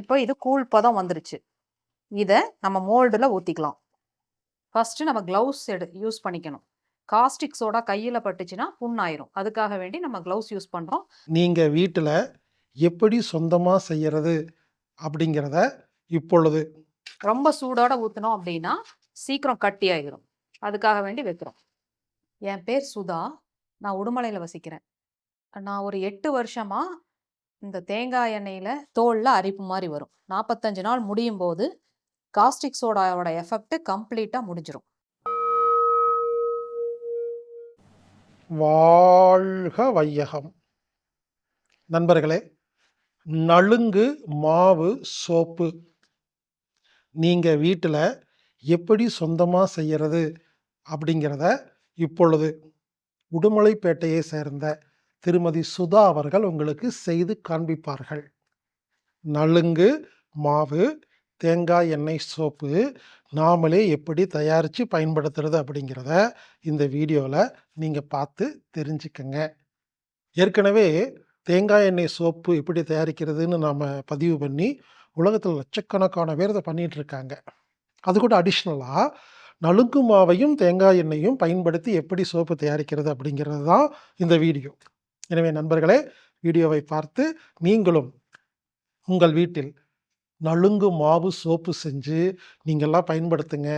இப்போ இது கூழ் பதம் வந்துருச்சு. இதை நம்ம மோல்டில் ஊற்றிக்கலாம் ஃபஸ்ட்டு நம்ம க்ளவுஸ் எடு யூஸ் பண்ணிக்கணும். காஸ்டிக் சோடா கையில் பட்டுச்சுன்னா புண்ணாயிரும். அதுக்காக வேண்டி நம்ம க்ளவுஸ் யூஸ் பண்ணுறோம் நீங்கள் வீட்டில் எப்படி சொந்தமாக செய்கிறது அப்படிங்கிறத இப்பொழுது ரொம்ப சூடோட ஊற்றினோம் அப்படின்னா சீக்கிரம் கட்டி ஆகிரும் அதுக்காக வேண்டி வைக்கிறோம். என் பேர் சுதா. நான் உடுமலையில் வசிக்கிறேன். நான் ஒரு எட்டு வருஷமா இந்த தேங்காய் எண்ணெயில் தோலில் அரிப்பு மாதிரி வரும். நாற்பத்தஞ்சு நாள் முடியும் போது காஸ்டிக் சோடாவோட எஃபெக்ட் கம்ப்ளீட்டாக முடிஞ்சிடும் வாழ்க வையகம். நண்பர்களே நலுங்கு மாவு சோப்பு நீங்கள் வீட்டில் எப்படி சொந்தமாக செய்கிறது அப்படிங்கிறத இப்பொழுது உடுமலைப்பேட்டையை சேர்ந்த திருமதி சுதா அவர்கள் உங்களுக்கு செய்து காண்பிப்பார்கள். நலுங்கு மாவு தேங்காய் எண்ணெய் சோப்பு நாமளே எப்படி தயாரித்து பயன்படுத்துறது அப்படிங்கிறத இந்த வீடியோவில் நீங்கள் பார்த்து தெரிஞ்சுக்கங்க. ஏற்கனவே தேங்காய் எண்ணெய் சோப்பு எப்படி தயாரிக்கிறதுன்னு நாம் பதிவு பண்ணி உலகத்தில் லட்சக்கணக்கான பேர் இதை பண்ணிகிட்ருக்காங்க அது கூட அடிஷ்னலாக நலுங்கு மாவையும் தேங்காய் எண்ணெயும் பயன்படுத்தி எப்படி சோப்பு தயாரிக்கிறது அப்படிங்கிறது தான் இந்த வீடியோ. எனவே நண்பர்களே வீடியோவை பார்த்து நீங்களும் உங்கள் வீட்டில் நலுங்கு மாவு சோப்பு செஞ்சு நீங்கள்லாம் பயன்படுத்துங்க.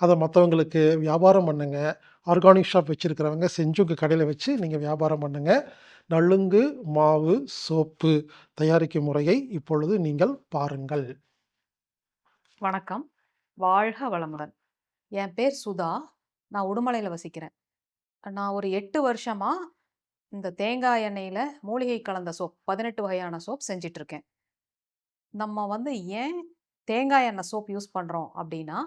அதை மற்றவங்களுக்கு வியாபாரம் பண்ணுங்க. ஆர்கானிக் ஷாப் வச்சுருக்கிறவங்க செஞ்சு உங்கள் கடையில் வச்சு நீங்கள் வியாபாரம் பண்ணுங்க. நலுங்கு மாவு சோப்பு தயாரிக்கும் முறையை இப்பொழுது நீங்கள் பாருங்கள். வணக்கம். வாழ்க வளமுடன். என் பேர் சுதா. நான் உடுமலையில் வசிக்கிறேன். நான் ஒரு எட்டு வருஷமாக இந்த தேங்காய் எண்ணெயில் மூலிகை கலந்த சோப் பதினெட்டு வகையான சோப் செஞ்சிட்ருக்கேன். நம்ம வந்து ஏன் தேங்காய் எண்ணெய் சோப் யூஸ் பண்ணுறோம் அப்படின்னா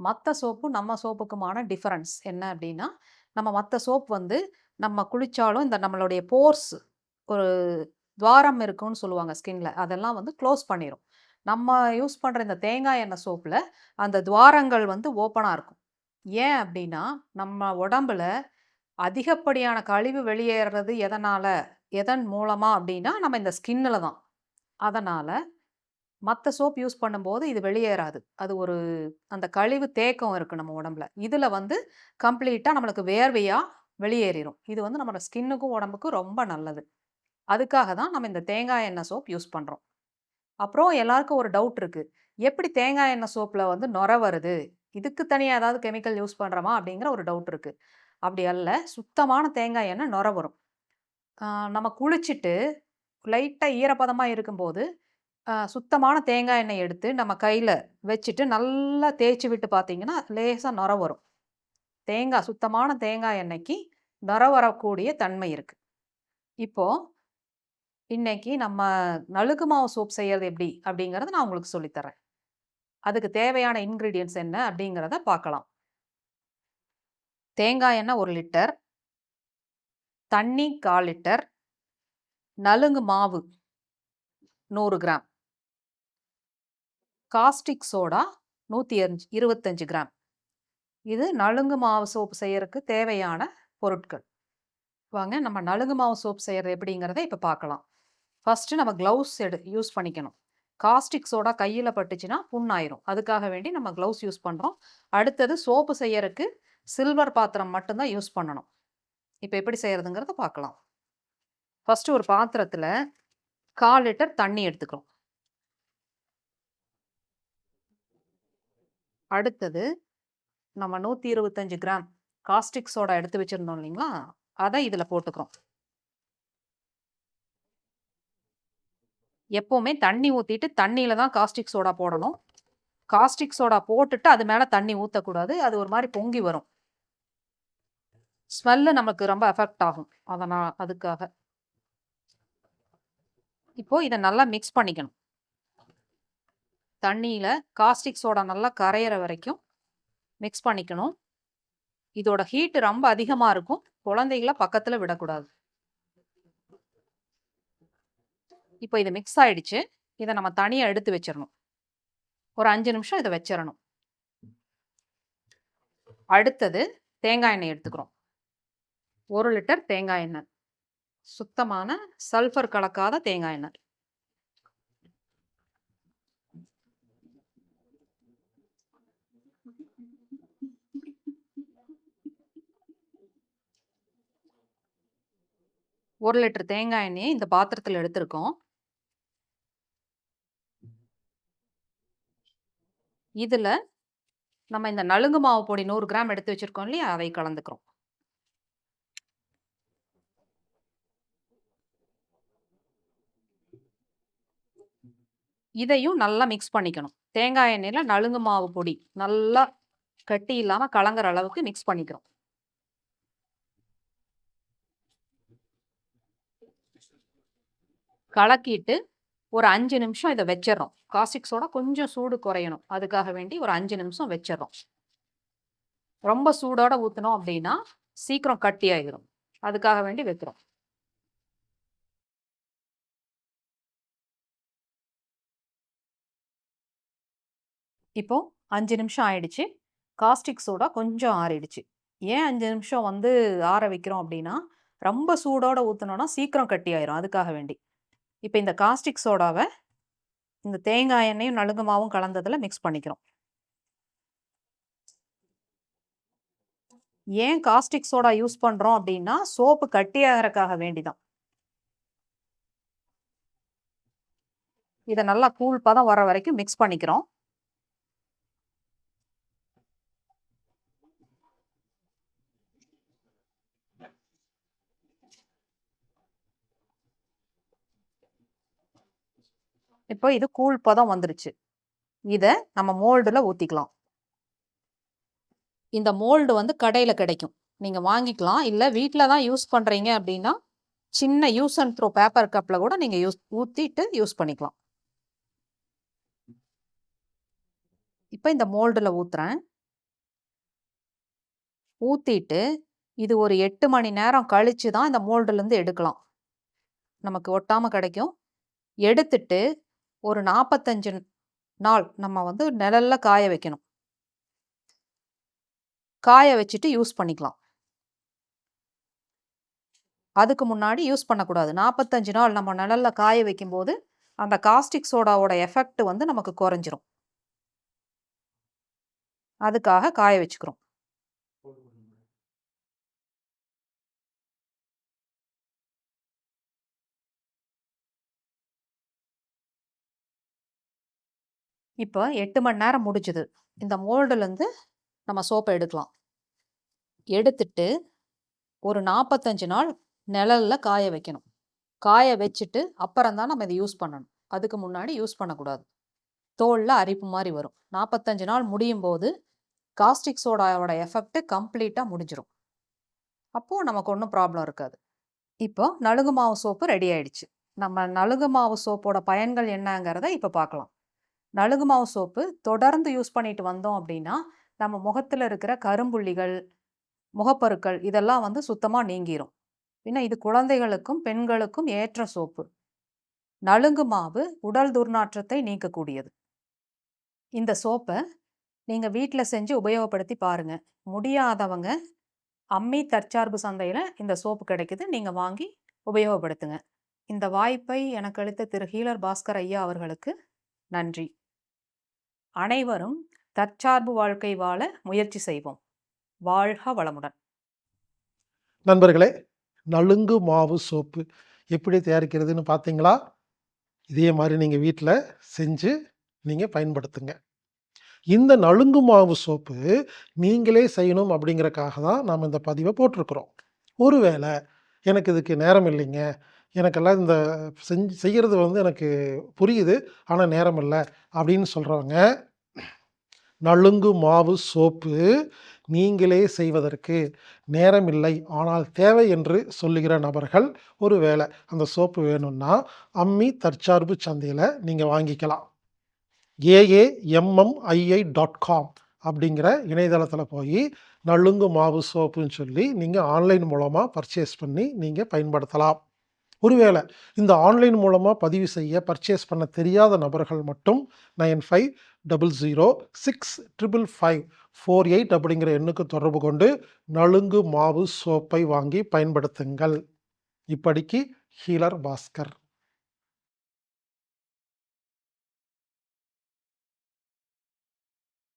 மற்ற சோப்பு நம்ம சோப்புக்குமான டிஃபரன்ஸ் என்ன அப்படின்னா நம்ம மற்ற சோப் வந்து நம்ம குளித்தாலும் இந்த நம்மளுடைய போர்ஸ் ஒரு துவாரம் இருக்குன்னு சொல்லுவாங்க ஸ்கின்ல அதெல்லாம் வந்து க்ளோஸ் பண்ணிடும் நம்ம யூஸ் பண்ணுற இந்த தேங்காய் எண்ணெய் சோப்பில் அந்த துவாரங்கள் வந்து ஓப்பனாக இருக்கும். ஏன் அப்படின்னா நம்ம உடம்புல அதிகப்படியான கழிவு வெளியேறது எதனால்? எதன் மூலமாக அப்படின்னா நம்ம இந்த ஸ்கின்னில் தான். அதனால் மற்ற சோப் யூஸ் பண்ணும்போது இது வெளியேறாது. அது ஒரு அந்த கழிவு தேக்கம் இருக்குது நம்ம உடம்புல. இதில் வந்து கம்ப்ளீட்டாக நம்மளுக்கு வேர்வையாக வெளியேறிடும் இது வந்து நம்மளோட ஸ்கின்னுக்கும் உடம்புக்கும் ரொம்ப நல்லது. அதுக்காக தான் நம்ம இந்த தேங்காய் எண்ணெய் சோப் யூஸ் பண்ணுறோம் அப்புறம் எல்லாருக்கும் ஒரு டவுட் இருக்குது எப்படி தேங்காய் எண்ணெய் சோப்பில் வந்து நுர வருது? இதுக்கு தனியாக ஏதாவது கெமிக்கல் யூஸ் பண்ணுறோமா அப்படிங்கிற ஒரு டவுட் இருக்குது அப்படி அல்ல. சுத்தமான தேங்காய் எண்ணெய் நுர வரும். நம்ம குளிச்சுட்டு லைட்டாக ஈரப்பதமாக இருக்கும்போது சுத்தமான தேங்காய் எண்ணெய் எடுத்து நம்ம கையில் வச்சுட்டு நல்லா தேய்ச்சி விட்டு பார்த்தீங்கன்னா லேசாக நுர வரும். தேங்காய் சுத்தமான தேங்காய் எண்ணெய்க்கு நுர வரக்கூடிய தன்மை இருக்குது இப்போது இன்னைக்கு நம்ம நழுக்கு மாவு சோப் செய்கிறது எப்படி? அப்படிங்கறத நான் உங்களுக்கு சொல்லித்தரேன் அதுக்கு தேவையான இன்க்ரீடியன்ஸ் என்ன? அப்படிங்கிறத பார்க்கலாம். தேங்காய் எண்ணெய் ஒரு லிட்டர். தண்ணி கால் லிட்டர். நலுங்கு மாவு நூறு கிராம். காஸ்டிக் சோடா நூற்றி அஞ்சு இருபத்தஞ்சு கிராம். இது நலுங்கு மாவு சோப்பு செய்யறதுக்கு தேவையான பொருட்கள். வாங்க நம்ம நலுங்கு மாவு சோப் செய்கிறது எப்படிங்கிறத இப்போ பார்க்கலாம். ஃபஸ்ட்டு நம்ம க்ளவுஸ் எடு யூஸ் பண்ணிக்கணும். காஸ்டிக் சோடா கையில் பட்டுச்சுன்னா புண்ணாயிரும். அதுக்காக வேண்டி நம்ம க்ளவுஸ் யூஸ் பண்ணுறோம் அடுத்தது சோப்பு செய்யறதுக்கு சில்வர் பாத்திரம் மட்டும்தான் யூஸ் பண்ணணும். இப்போ எப்படி செய்கிறதுங்கிறத பார்க்கலாம் ஃபஸ்ட்டு ஒரு பாத்திரத்தில் கால் லிட்டர் தண்ணி எடுத்துக்கிறோம். அடுத்தது நம்ம நூற்றி இருபத்தஞ்சு கிராம் காஸ்டிக் சோடா எடுத்து வச்சுருந்தோம் இல்லைங்களா? அதை இதில் போட்டுக்கிறோம். எப்போவுமே தண்ணி ஊற்றிட்டு தண்ணியில் தான் காஸ்டிக் சோடா போடணும். காஸ்டிக் சோடா போட்டுட்டு அது மேலே தண்ணி ஊற்றக்கூடாது அது ஒரு மாதிரி பொங்கி வரும். ஸ்மெல்லு நமக்கு ரொம்ப எஃபெக்ட் ஆகும். அதனால் அதுக்காக. இப்போ இதை நல்லா மிக்ஸ் பண்ணிக்கணும். தண்ணியில் காஸ்டிக் சோடா நல்லா கரையிற வரைக்கும் மிக்ஸ் பண்ணிக்கணும். இதோட ஹீட் ரொம்ப அதிகமாக இருக்கும். குழந்தைகளை பக்கத்தில் விடக்கூடாது. இப்போ இது மிக்ஸ் ஆயிடுச்சு. இதை நம்ம தனியாக எடுத்து வச்சிடணும் ஒரு அஞ்சு நிமிஷம் இதை வச்சிடணும் அடுத்தது தேங்காய் எண்ணெய் எடுத்துக்கிறோம். ஒரு லிட்டர் தேங்காய் எண்ணெய். சுத்தமான சல்ஃபர் கலக்காத தேங்காய் எண்ணெய். ஒரு லிட்டர் தேங்காய் எண்ணெயை இந்த பாத்திரத்தில் எடுத்திருக்கோம். இதில் நம்ம இந்த நலுங்கு மாவு பொடி நூறு கிராம் எடுத்து வச்சுருக்கோம் இல்லையா? அதை கலந்துக்கிறோம். இதையும் நல்லா மிக்ஸ் பண்ணிக்கணும். தேங்காய் எண்ணெயில் நலுங்கு மாவு பொடி நல்லா கட்டி இல்லாமல் கலங்குற அளவுக்கு மிக்ஸ் பண்ணிக்கிறோம். கலக்கிட்டு ஒரு அஞ்சு நிமிஷம் இதை வச்சிடறோம் காசிக்ஸோட கொஞ்சம் சூடு குறையணும். அதுக்காக வேண்டி ஒரு அஞ்சு நிமிஷம் வச்சிடறோம் ரொம்ப சூடோட ஊற்றினோம் அப்படின்னா சீக்கிரம் கட்டியாயிரும். அதுக்காக வேண்டி வைக்கிறோம். இப்போ அஞ்சு நிமிஷம் ஆயிடுச்சு. காஸ்டிக் சோடா கொஞ்சம் ஆறிடுச்சு. ஏன் அஞ்சு நிமிஷம் வந்து ஆற வைக்கிறோம் அப்படின்னா ரொம்ப சூடோட ஊத்துனோம்னா சீக்கிரம் கட்டி ஆயிரும் அதுக்காக வேண்டி. இப்போ இந்த காஸ்டிக் சோடாவை இந்த தேங்காய் எண்ணெயும், நலுங்கு மாவும் மிக்ஸ் பண்ணிக்கிறோம். ஏன் காஸ்டிக் சோடா யூஸ் பண்ணுறோம் அப்படின்னா சோப்பு கட்டியாகறக்காக வேண்டி தான். இதை நல்லா கூழ் பதம் வர வரைக்கும் மிக்ஸ் பண்ணிக்கிறோம். இப்போ இது கூழ் பதம் வந்துருச்சு. இதை நம்ம மோல்டில் ஊற்றிக்கலாம் இந்த மோல்டு வந்து கடையில் கிடைக்கும். நீங்கள் வாங்கிக்கலாம். இல்லை வீட்டில் தான் யூஸ் பண்ணுறீங்க அப்படின்னா சின்ன யூஸ் அண்ட் த்ரோ பேப்பர் கப்பில் கூட நீங்கள் யூஸ் ஊற்றிட்டு யூஸ் பண்ணிக்கலாம். இப்போ இந்த மோல்டில் ஊற்றுறேன் ஊற்றிட்டு இது ஒரு எட்டு மணி நேரம் கழித்து தான் இந்த மோல்டுலேருந்து எடுக்கலாம். நமக்கு ஒட்டாமல் கிடைக்கும். எடுத்துட்டு ஒரு 45 நாள் நம்ம வந்து நிழல்ல காய வைக்கணும். காய வச்சுட்டு யூஸ் பண்ணிக்கலாம். அதுக்கு முன்னாடி யூஸ் பண்ணக்கூடாது. 45 நாள் நம்ம நிழல்ல காய வைக்கும்போது, அந்த காஸ்டிக் சோடாவோட எஃபெக்ட் வந்து நமக்கு குறைஞ்சிரும். அதுக்காக காய வச்சுக்கிறோம். இப்போ எட்டு மணி நேரம் முடிஞ்சுது. இந்த மோல்டுலேருந்து நம்ம சோப்பை எடுக்கலாம். எடுத்துட்டு, ஒரு 45 நாள் நிழலில் காய வைக்கணும். காய வச்சுட்டு, அப்புறம் தான் நம்ம இதை யூஸ் பண்ணணும். அதுக்கு முன்னாடி யூஸ் பண்ணக்கூடாது. தோலில் அரிப்பு மாதிரி வரும். 45 நாள் முடியும்போது, காஸ்டிக் சோடாவோட எஃபெக்ட் கம்ப்ளீட்டாக முடிஞ்சிடும் அப்போது நமக்கு ஒன்றும் ப்ராப்ளம் இருக்காது. இப்போ நலுங்கு மாவு சோப்பு ரெடி ஆயிடுச்சு. நம்ம நலுங்கு மாவு சோப்போட பயன்கள் என்னங்கிறத இப்போ பார்க்கலாம். நலுங்கு மாவு சோப்பு தொடர்ந்து யூஸ் பண்ணிட்டு வந்தோம் அப்படின்னா நம்ம முகத்தில் இருக்கிற கரும்புள்ளிகள், முகப்பருக்கள் இதெல்லாம் வந்து சுத்தமாக நீங்கிரும். பின்ன இது குழந்தைகளுக்கும், பெண்களுக்கும் ஏற்ற சோப்பு. நலுங்கு மாவு உடல் துர்நாற்றத்தை நீக்கக்கூடியது. இந்த சோப்பை நீங்கள் வீட்டில் செஞ்சு உபயோகப்படுத்தி பாருங்க. முடியாதவங்க அம்மி தற்சார்பு சந்தையில் இந்த சோப்பு கிடைக்குது. நீங்கள் வாங்கி உபயோகப்படுத்துங்க. இந்த வாய்ப்பை எனக்கு அளித்த திரு ஹீலர் பாஸ்கர் ஐயா அவர்களுக்கு நன்றி. அனைவரும் தற்சார்பு வாழ்க்கை வாழ முயற்சி செய்வோம். வாழ்க வளமுடன். நண்பர்களே, நலுங்கு மாவு சோப்பு எப்படி தயாரிக்கிறதுன்னு பார்த்தீங்களா? இதே மாதிரி நீங்கள் வீட்டில் செஞ்சு நீங்கள் பயன்படுத்துங்க. இந்த நலுங்கு மாவு சோப்பு நீங்களே செய்யணும் அப்படிங்கிறக்காக தான் நாம் இந்த பதிவை போட்டிருக்கிறோம். ஒருவேளை எனக்கு இதுக்கு நேரம் இல்லைங்க. எனக்கெல்லாம் இந்த செஞ்சு செய்கிறது வந்து எனக்கு புரியுது. ஆனால் நேரம் இல்லை அப்படின்னு சொல்கிறவங்க நலுங்கு மாவு சோப்பு நீங்களே செய்வதற்கு நேரம் இல்லை ஆனால் தேவை என்று சொல்லுகிற நபர்கள், ஒரு வேலை அந்த சோப்பு வேணும்னா, அம்மி தற்சார்பு சந்தையில் நீங்கள் வாங்கிக்கலாம். ஏஏஎம்எம்ஐஐ டாட் காம் அப்படிங்கிற இணையதளத்தில் போய் நலுங்கு மாவு சோப்புன்னு சொல்லி நீங்கள் ஆன்லைன் மூலமாக பர்ச்சேஸ் பண்ணி நீங்கள் பயன்படுத்தலாம். ஒருவேளை இந்த ஆன்லைன் மூலமாக பதிவு செய்ய பர்ச்சேஸ் பண்ண தெரியாத நபர்கள் மட்டும் 9500655548 அப்படிங்கிற எண்ணுக்கு தொடர்பு கொண்டு நலுங்கு மாவு சோப்பை வாங்கி பயன்படுத்துங்கள். இப்படிக்கு ஹீலர் பாஸ்கர்.